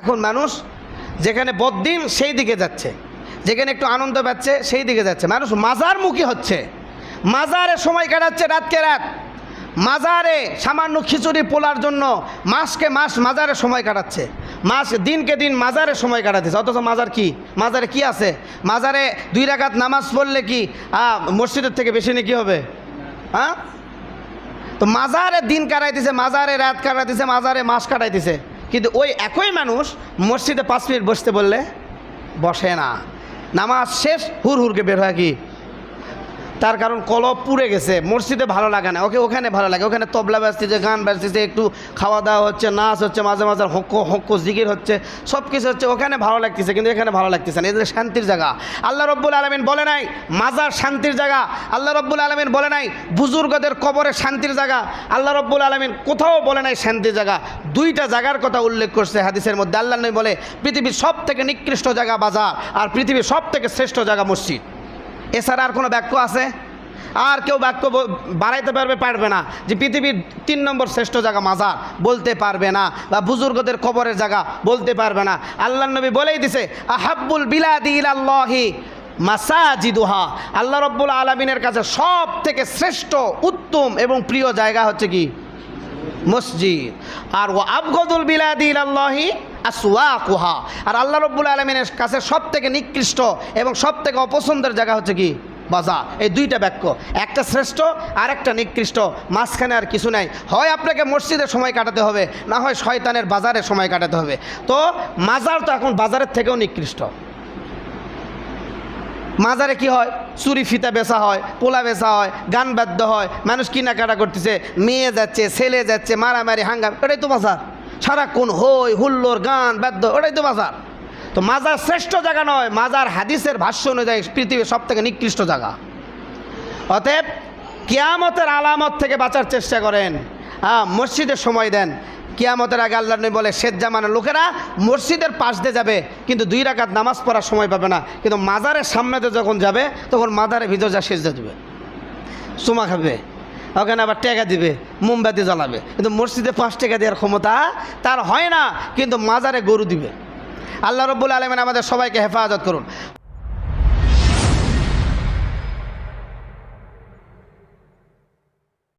এখন মানুষ যেখানে বদ্দিন সেই দিকে যাচ্ছে। যেখানে একটু আনন্দ পাচ্ছে সেই দিকে যাচ্ছে। মানুষ মাজারমুখী হচ্ছে। মাজারে সময় কাটাচ্ছে রাতকে রাত। মাজারে সামান্য খিচুড়ি পোলার জন্য মাসকে মাস মাজারে সময় কাটাচ্ছে। মাস দিনকে দিন মাজারে সময় কাটাচ্ছে। অথচ মাজার কি? মাজারে কি আছে? মাজারে দুই রাকাত নামাজ পড়লে কি মসজিদের থেকে বেশি নাকি হবে? হ্যাঁ? তো মাজারে দিন কাটাইতেছে, মাজারে রাত কাটাইতেছে, মাজারে মাস কাটাইতেছে। কিন্তু ওই একই মানুষ মসজিদে পাঁচ মিনিট বসতে বললে বসে না। নামাজ শেষ হুর হুরকে বের হয় কি? তার কারণ কলব পুড়ে গেছে, মসজিদে ভালো লাগে না। ওকে ওখানে ভালো লাগে, ওখানে তবলা বাজতেছে, গান বাজতেছে, একটু খাওয়া দাওয়া হচ্ছে, নাচ হচ্ছে, মাঝে মাঝে হক্ক হক্ক জিকির হচ্ছে সব কিছু হচ্ছে, ওখানে ভালো লাগতেছে, কিন্তু এখানে ভালো লাগতেছে না। এদের শান্তির জায়গা। আল্লাহ রব্বুল আলমিন বলে নাই, মাজার শান্তির জায়গা। আল্লাহ রব্বুল আলমিন বলে নাই, বুজুর্গদের কবরে শান্তির জায়গা। আল্লাহ রব্বুল আলমিন কোথাও বলে নাই শান্তির জায়গা। দুইটা জায়গার কথা উল্লেখ করছে হাদিসের মধ্যে। আল্লাহ নবী বলে, পৃথিবীর সব থেকে নিকৃষ্ট জায়গা বাজার, আর পৃথিবীর সব থেকে শ্রেষ্ঠ জায়গা মসজিদ। এছাড়া আর কোনো বাক্য আছে? আর কেউ বাক্য বাড়াইতে পারবে পারবে না। যে পৃথিবীর তিন নম্বর শ্রেষ্ঠ জায়গা মাজার, বলতে পারবে না। বা বুজুর্গদের কবরের জায়গা, বলতে পারবে না। আল্লাহ নবী বলেই দিছে, আহাব্বুল বিলাদি ইলাল্লাহি মাসাজিদুহা। আল্লাহ রব্বুল আলমিনের কাছে সব থেকে শ্রেষ্ঠ, উত্তম এবং প্রিয় জায়গা হচ্ছে কি? মসজিদ। আর ও আবগদুল বিলাদি আসওয়াকুহা। আর আল্লাহ রব্বুল আলমিনের কাছে সব থেকে নিকৃষ্ট এবং সব থেকে অপছন্দের জায়গা হচ্ছে কি? বাজা। এই দুইটা বাক্য। একটা শ্রেষ্ঠ আর একটা নিকৃষ্ট। মাঝখানে আর কিছু নাই। হয় আপনাকে মসজিদে সময় কাটাতে হবে, না হয় শয়তানের বাজারে সময় কাটাতে হবে। তো মাজার তো এখন বাজারের থেকেও নিকৃষ্ট। মাজারে কি হয়? চুরি, ফিতা বেচা হয়, পোলা বেচা হয়, গান বাদ্য হয়, মানুষ কেনাকাটা করতেছে, মেয়ে যাচ্ছে, ছেলে যাচ্ছে, মারামারি, হাঙ্গাম, এটাই তো বাজার সারাক্ষণ হই হুল্লোর গান, বাদ্য, ওটাই তো বাজার তো মাজার শ্রেষ্ঠ জায়গা নয়, মাজার হাদিসের ভাষ্য অনুযায়ী পৃথিবীর সব থেকে নিকৃষ্ট জায়গা। অতএব কিয়ামতের আলামত থেকে বাঁচার চেষ্টা করেন। হ্যাঁ মসজিদে সময় দেন। কিয়ামতের আগে আল্লাহ নবী বলে, শেষ জামানের লোকেরা মসজিদের পাশ দিয়ে যাবে, কিন্তু দুই রাকাত নামাজ পড়ার সময় পাবে না। কিন্তু মাজারের সামনেতে যখন যাবে, তখন মাজারের ভিতর যা শেষ দেবে। চুমা খাবে। ওখানে আবার টেকা দিবে, মোমবাতি জ্বালাবে। কিন্তু মসজিদে পাঁচ টাকা দেওয়ার ক্ষমতা তার হয় না, কিন্তু মাজারে গরু দিবে। আল্লাহ রব্বুল আলমেন আমাদের সবাইকে হেফাজত করুন।